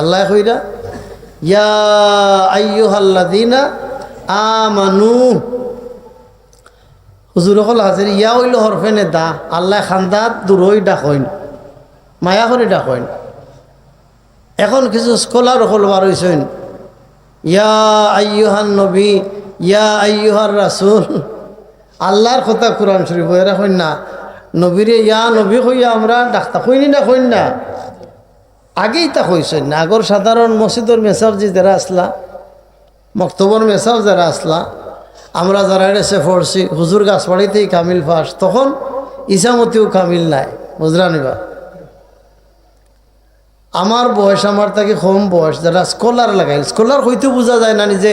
আল্লাহ কইরা, ইয়া আইয়ুহাল্লাযিনা আমানু। হুজুর হল হাজির, ইয়া হইল হরফেনে দা। আল্লাহ খান্দাত দূরই ডাকইন, মায়া করে ডাকইন। এখন কিছু স্কলার হল বার হইছেন ইয়া আইয়ুহান নবী, ইয়া আইয়ুহার রাসূল। আল্লাহর কথা কোরআন শরীফ এরা কইন না। নবীরে, ইয়া নবী কইয়া আমরা ডাক্তার কইনি না, কইন না। আগেই তা কইছেন না। আগর সাধারণ মসজিদর যে যারা আসলা, মক্তবর মেসাব যারা আসলা, আমরা যারা এসে পড়ছি, হুজুর গাছবাড়িতেই কামিল ফাঁস, তখন ইসামতিও কামিল নাই, বুঝলা নিবা আমার বয়স, আমার তাকে কম বয়স, যারা স্কলার লাগাইল স্কলার হইতে বোঝা যায় না যে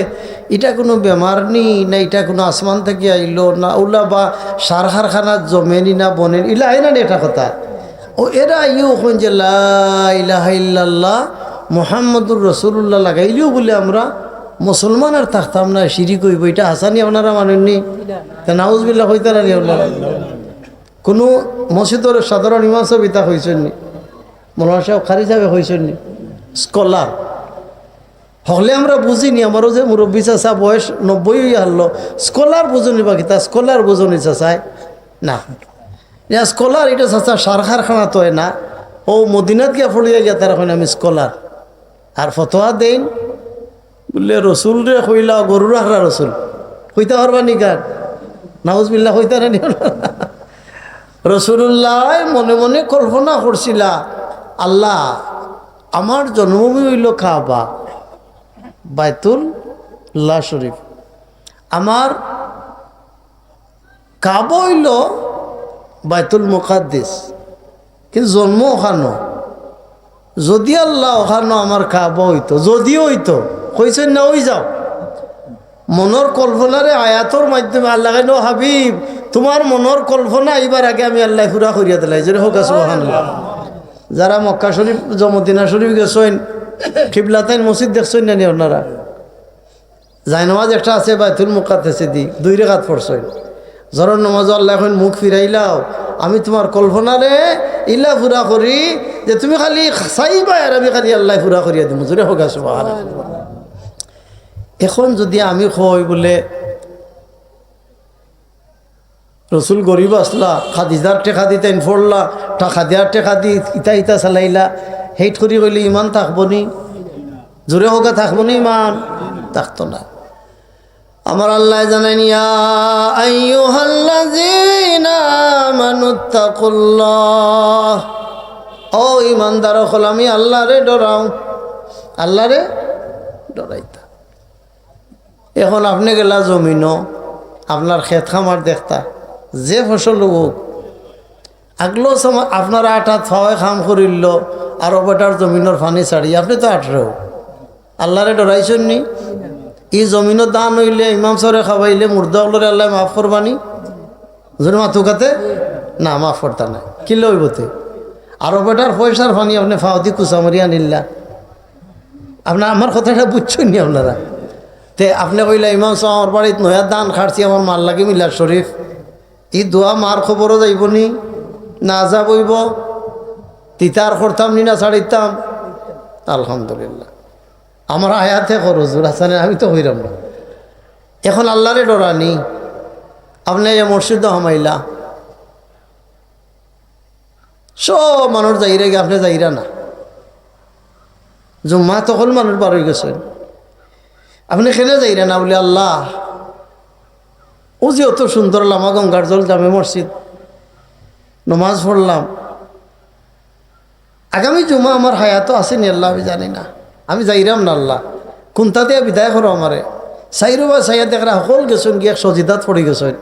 এটা কোনো বেমার নি, না এটা কোনো আসমান থেকে আইলো, না ওলা বা সার কারখানার জমেনি না বনেন ইলা আই না এটা কথা। ও এরা ইউ এখন যে লাহ মোহাম্মদুর রসুল্লাহ লাগাইলেও বলে আমরা মুসলমান আর থাকতাম না সিঁড়ি কইব এটা হাসানি আপনারা মানেননি? তা নাউজবিল্লা হইতে না কোনো মসজিদের সাধারণ ইমাম সাহেব ইতা হয়েছেননি মৌলানা সাহেব খারি সাহেব হয়েছেননি স্কলার। হলে আমরা বুঝিনি, আমারও যে মুরব্বী চাষা বয়স নব্বই হয়ে হারলো। স্কলার বুঝনি বাকি, তা স্কলার বুঝনি চাষায় না। ইয়া স্কলার, এটা চাষা সার কারখানা তো না। ও মদিনাত গিয়া ফলিয়া গিয়া তারা আমি স্কলার। আর ফতোয়া দেন বললে রসুল রে কইলা গরু রাখরা রসুল। কইতা পারবা নি গান? নাউজবিল্লা কইতা না রসুল্লাহ মনে মনে কল্পনা করছিলা, আল্লাহ, আমার জন্মভূমি হইল খাবা বাইতুল লা শরীফ। আমার কাব হইল বাইতুল মুকাদ্দিস। কিন্তু জন্ম ওখানো। যদি আল্লাহ ওখানো আমার কাব হইতো, যদিও হইতো কইছেন না, ওই যাও। মনের কল্পনারে আয়াতর মাধ্যমে আল্লাহ কেন হাবিব, তোমার মনের কল্পনা এইবার আগে আমি আল্লাহ ফুরা করিয়া দিলাই। যে হোক সুহান যারা মক্কা শরীফ, জমদিনা শরীফ গেছেন খিবলাতাইন মসজিদ দেখছেন না নি আপনারা? জায়নামাজ একটা আছে, বাইতুল মুকাদ্দেসে দি দুই রেখাত পড়ছেন। জরর নমাজ আল্লাহ এখন মুখ ফিরাইলাও। আমি তোমার কল্পনারে ইল্লা ফুরা করি যে তুমি খালি চাইবা আর আমি খালি আল্লাহ ফুরা করিয়া দিম। জোরে হোক সুহান এখন যদি আমি কই বলে রসুল গরিব আসলা, খাদিজার টেকা দিতেন ফোড়লা টা খাদিয়ার টেকা দি, ইতা ইতা চালাইলা, হেইট করি কইলে ইমান থাকব নি? জোরে হোকা থাকব ইমান? থাকতো না। আমার আল্লাহ জানেন ও ইমানদার হল, আমি আল্লাহরে ডরাও। আল্লাহরে ডরাইতা। এখন আপনি গেলা জমিন আপনার খেত খামার দেখতা, যে ফসল হোক, আগলো সময় আপনার আটাত ফাওয়াই খাম করিল, আর বেটার জমিনের ফানি ছাড়ি আপনি তো আটরেও। আল্লাহরে ডরাইছেন নি? ই জমিনের দান হইলে, ইমাম সরে খাবাইলে মুর্দাগুলোরে আল্লাহ মাফ করবানি। যদি মাথু কাতে না, মাফ করতা না কিলে হইবতে আর বেটার পয়সার ফানি আপনি ফাওয়াতি কুচামরিয়া নিল্লা। আপনার আমার কথাটা বুঝছেন নি আপনারা? তে আপনি কইলা, ইমাম সাহেব, আমার বাড়িত নয়া দান খাটছি, আমার মাল লাগে মিলার শরীফ। ই দোয়া মার খবরও যাইব নি। না যা বইব তিতার করতাম নি না ছাড়িতাম। আলহামদুলিল্লাহ। আমার আয়াতে করো জোর হাসানে, আমি তো হইরাম না। এখন আল্লাহরে ডরানি, আপনি এ মসজিদ হামাইলা। সব মানুষ যাইরে গে আপনি যাইরা না। জুম্মা তখন মানুষ বার হয়ে গেছেন। আপনি খেলে যাইরা না বলে, আল্লাহ, ও যে অত সুন্দর লামা গঙ্গার জল জামে মসজিদ, নমাজ পড়লাম। আগামী জুমা আমার হায়াতও আসেনি, আল্লাহ, আমি জানি না। আমি যাইরাম না আল্লাহ। কোনটা দিয়ে বিদায় করো আমারে? চাইরো বা চাইয়া দেখরা সকল গেছেন গিয়ে এক জিদাত পড়ে গেছেন।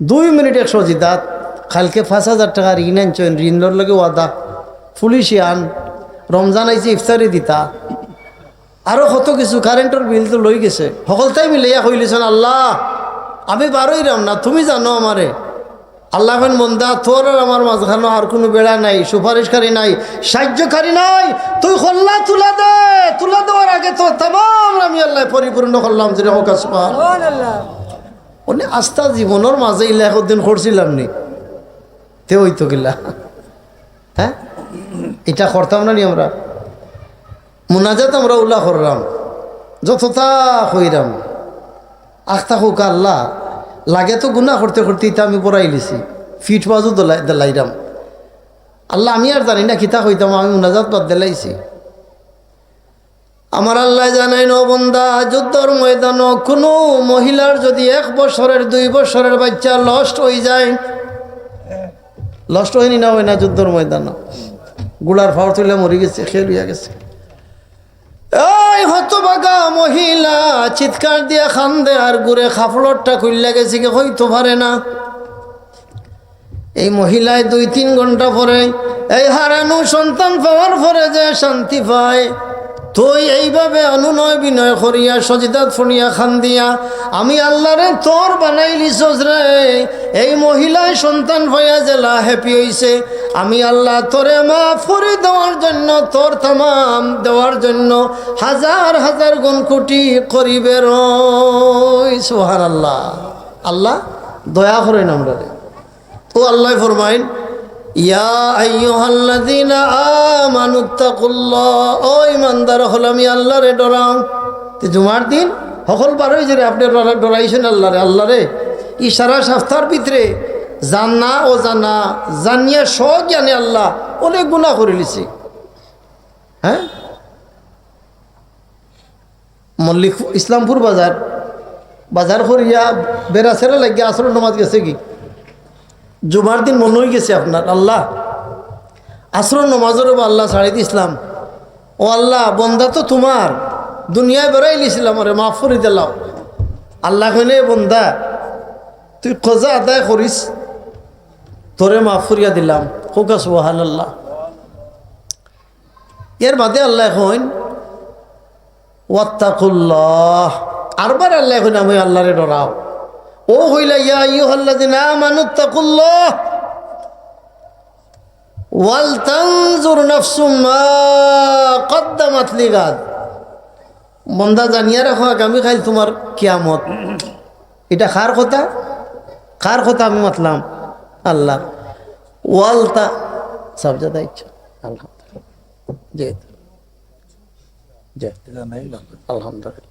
দুই মিনিট এক জিদাত, কালকে পাঁচ হাজার টাকা ঋণ আনছেন ঋণের লগে ওয়াদা পুলিশে আন রমজান আইছে ইফতারি দিতা। আরও কত কিছু কারেন্টের বিল তো লই গেছে। সকলটাই মিলাইয়া কইলিছেন আল্লাহ, আমি বারোই রাম না, তুমি জানো আমারে আল্লাহ মন্দা তোর আর আমার মাঝখানো আর কোনো বেড়া নাই সুপারিশকারী নাই সাহায্যকারী নাই তুই খোল্লা তুলা দে তুলা দেওয়ার আগে তো তাম আমি আল্লাহ পরিপূর্ণ করলাম যে হোক উনি আস্থা জীবনের মাঝে ইলা একদিন করছিলাম নি। তে হইতো গিলা। হ্যাঁ? এটা করতাম না নি আমরা। মুনাজাত আমরা উল্লা করলাম। যতটা হইরাম। আখতা হোক আল্লাহ লাগে তো গুণা করতে করতে ইতা আমি পড়াই লিছি। ফিট বাজু দলাই দেলাইরাম। আল্লাহ আমি আর জানি না কিতা হইতাম আমি মুনাজাত বাদ দিলাইছি। আমার আল্লাহ জানাই ন বন্দা, যুদ্ধর ময়দান কোনো মহিলার যদি এক বছরের, দুই বছরের বাচ্চা লস্ট হয়ে যায় লস্ট হয়নি না, হয় না যুদ্ধর ময়দান। গুড়ার ফাওয়ার তুলে মরে গেছে, খেয়ে গেছে। এই হতবাগা মহিলা, চিৎকার দিয়া খান্দে আর গুড়ে খাফলটটা খুললে গেছে কি হইতে পারে না। এই মহিলায় দুই তিন ঘণ্টা পরে, এই হারানো সন্তান পাওয়ার পরে যে শান্তি পায়। তুই এইভাবে অনুনয় বিনয় করিয়া, সজিদাত ফনিয়া খান দিয়া আমি আল্লাহরে তোর বানাইলিস রে। এই মহিলায় সন্তান হইয়া জেলা হ্যাপি হইছে, আমি আল্লাহ তোরে মা ফরি দেওয়ার জন্য, তোর তামাম দেওয়ার জন্য হাজার হাজার গুণ কোটি করিবে সোহান আল্লাহ আল্লাহ, দয়া করেন আমরা ও আল্লাহ ফরমাইন ইয়া তে জুমার দিন সকল বারোই যে আপনি ডরা- ডরাইছেন আল্লাহরে আল্লাহরে। ই সারা ভিতরে জানা ও জানা জানিয়া জানে আল্লাহ অনেক গুণা করে লিছি। হ্যাঁ? মল্লিক ইসলামপুর বাজার বাজার করিয়া বেড়া ছেড়ে লাগিয়া আসর নমাজ গেছে কি? জুমার দিন মনে হয়ে গেছে আপনার, আল্লাহ। আসর নমাজের উপর আল্লাহ ছাড়ি দিছিলাম ও আল্লাহ, বন্দা তো তোমার। দুনিয়ায় বেড়াই লিছিলাম আরে মাফ করে দিলাম আল্লাহ কইলে বন্দা, তুই খোঁজা আদায় করিস। তোরে মাফ করিয়া দিলাম। হোকা সুহান আল্লাহ এর বাদে আল্লাহ কইন, ওয়াত্তাকুল্লাহ। আরবার আল্লাহ কইন, আমি আল্লাহরে ডরাও। ও হইলা, ইয়া বন্দা, জানিয়া রাখো, আগামী খাইল তোমার কিয়ামত। এটা কার কথা? কার কথা আমি মাতলাম? আল্লাহ। ওয়াল তা, সব জাদা ইচ্ছা। আলহামদুলিল্লাহ। জি। জি। আলহামদুলিল্লাহ।